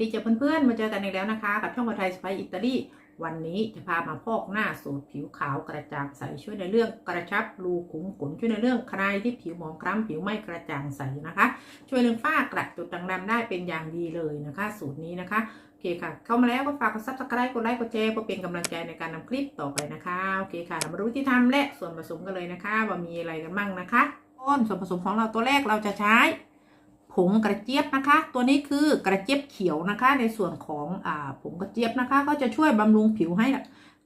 ดีเจ้าเพื่อนๆ มาเจอกันอีกแล้วนะคะ กับช่องคนไทยสไปอิตาลีวันนี้จะพามาพอกหน้าสูตรผิวขาวกระจ่างใสช่วยในเรื่องกระชับรูขุมขนช่วยในเรื่องใครที่ผิวหมองคล้ำผิวไม่กระจ่างใสนะคะ ช่วยเรื่องฝ้ากระจุดด่างดำได้เป็นอย่างดีเลยนะคะ สูตรนี้นะคะโอเคค่ะ เข้ามาแล้วก็ฝากกดซับสไครต์กดไลค์กดแชร์เพื่อเป็นกำลังใจในการนำคลิปต่อไปนะคะโอเคค่ะเรามาดูวิธีทำและส่วนผสมกันเลยนะคะ ว่ามีอะไรกันบ้างนะคะต้นส่วนผสมของเราตัวแรกเราจะใช้ ผงกระเจี๊ยบนะคะ ตัวนี้คือกระเจี๊ยบเขียวนะคะ ในส่วนของอ่าผงกระเจี๊ยบนะคะ ก็จะช่วยบำรุงผิวให้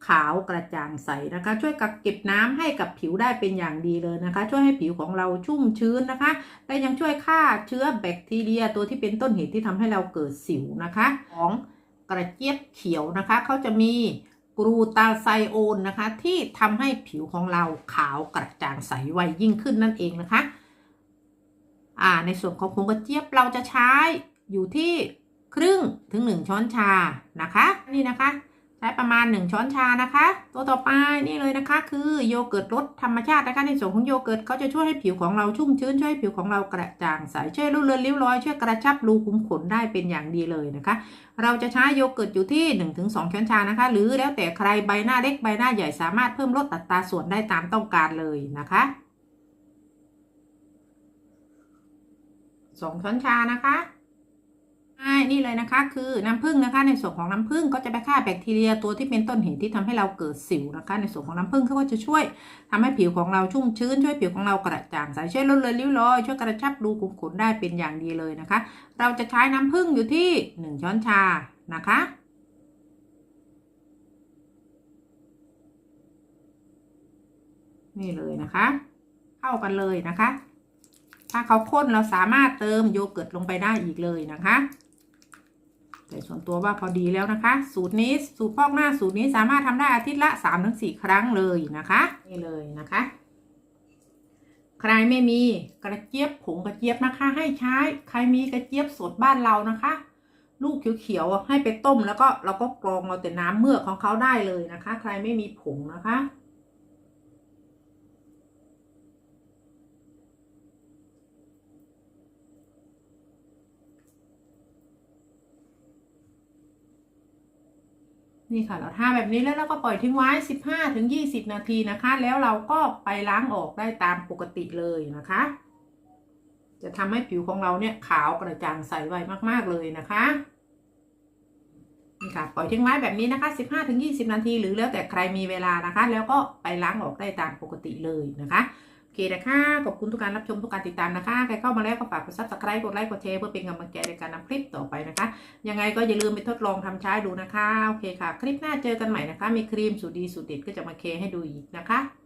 ขาวกระจ่างใสนะคะ ช่วยกักเก็บน้ำให้กับผิวได้เป็นอย่างดีเลยนะคะ ช่วยให้ผิวของเราชุ่มชื้นนะคะ และยังช่วยฆ่าเชื้อแบคทีเรีย ตัวที่เป็นต้นเหตุที่ทำให้เราเกิดสิวนะคะ ของกระเจี๊ยบเขียวนะคะเขาจะมีกรูตาไซโอนนะคะ ที่ทำให้ผิวของเราขาวกระจ่างใสไวยิ่งขึ้นนั่นเองนะคะ อ่าในส่วนของผงกระเจี๊ยบเราจะใช้อยู่ที่ครึ่งถึง 1 ช้อนชานะคะ นี่นะคะ ใช้ประมาณ 1 ช้อนชานะคะ ตัวต่อไปนี่เลยนะคะ คือโยเกิร์ตรสธรรมชาตินะคะในส่วนของโยเกิร์ตเขาจะช่วยให้ผิวของเราชุ่มชื้นช่วยให้ผิวของเรากระจ่างใสช่วยลดเลือนริ้วรอยช่วยกระชับรูขุมขนได้เป็นอย่างดีเลยนะคะ เราจะใช้โยเกิร์ตอยู่ที่ 1-2 ช้อนชานะคะ หรือแล้วแต่ใครใบหน้าเล็กใบหน้าใหญ่สามารถเพิ่มลดอัตราส่วนได้ตามต้องการเลยนะคะ สองช้อนชานะคะนี่เลยนะคะ คือน้ำผึ้งนะคะ ในส่วนของน้ำผึ้งก็จะไปฆ่าแบคทีเรียตัวที่เป็นต้นเหตุที่ทำให้เราเกิดสิวนะคะ ในส่วนของน้ำผึ้งเขาก็จะช่วยทำให้ผิวของเราชุ่มชื้นช่วยผิวของเรากระจ่างใสช่วยลดเลือนริ้วรอยช่วยกระชับรูขุมขนได้เป็นอย่างดีเลยนะคะ เราจะใช้น้ำผึ้งอยู่ที่หนึ่งช้อนชานะคะนี่เลยนะคะ เข้ากันเลยนะคะ ถ้าเขาข้นเราสามารถเติมโยเกิร์ตลงไปได้อีกเลยนะคะ แต่ส่วนตัวว่าพอดีแล้วนะคะ สูตรนี้สูตรพอกหน้าสูตรนี้สามารถทำได้อาทิตย์ละ3ามถึงสครั้งเลยนะคะนี่เลยนะคะ ใครไม่มีกระเจี๊ยบผงกระเจี๊ยบนะคะ ให้ใช้ใครมีกระเจี๊ยบสดบ้านเรานะคะ ลูกเขียวๆให้ไปต้มแล้วก็เราก็กรองเอาแต่น้ำเมือกของเขาได้เลยนะคะ ใครไม่มีผงนะคะ นี่ค่ะเราทาแบบนี้แล้วเราก็ปล่อยทิ้งไว้ 15ถึง20 นาทีนะคะ แล้วเราก็ไปล้างออกได้ตามปกติเลยนะคะ จะทำให้ผิวของเราเนี่ยขาวกระจ่างใสไวมากๆเลยนะคะนี่ค่ะปล่อยทิ้งไว้แบบนี้นะคะ 15ถึง20 นาที หรือแล้วแต่ใครมีเวลานะคะ แล้วก็ไปล้างออกได้ตามปกติเลยนะคะ เคนะคะขอบคุณทุกการรับชมทุกการติดตามนะคะ ใครเข้ามาแล้วก็ฝากกดซับสไครต์กดไลค์กดแชร์เพื่อเป็นกำลังใจในการนำคลิปต่อไปนะคะ ยังไงก็อย่าลืมไปทดลองทำใช้ดูนะคะ โอเคค่ะ คลิปหน้าเจอกันใหม่นะคะ มีครีมสูตรดีสูตรเด็ดก็จะมาเคให้ดูอีกนะคะ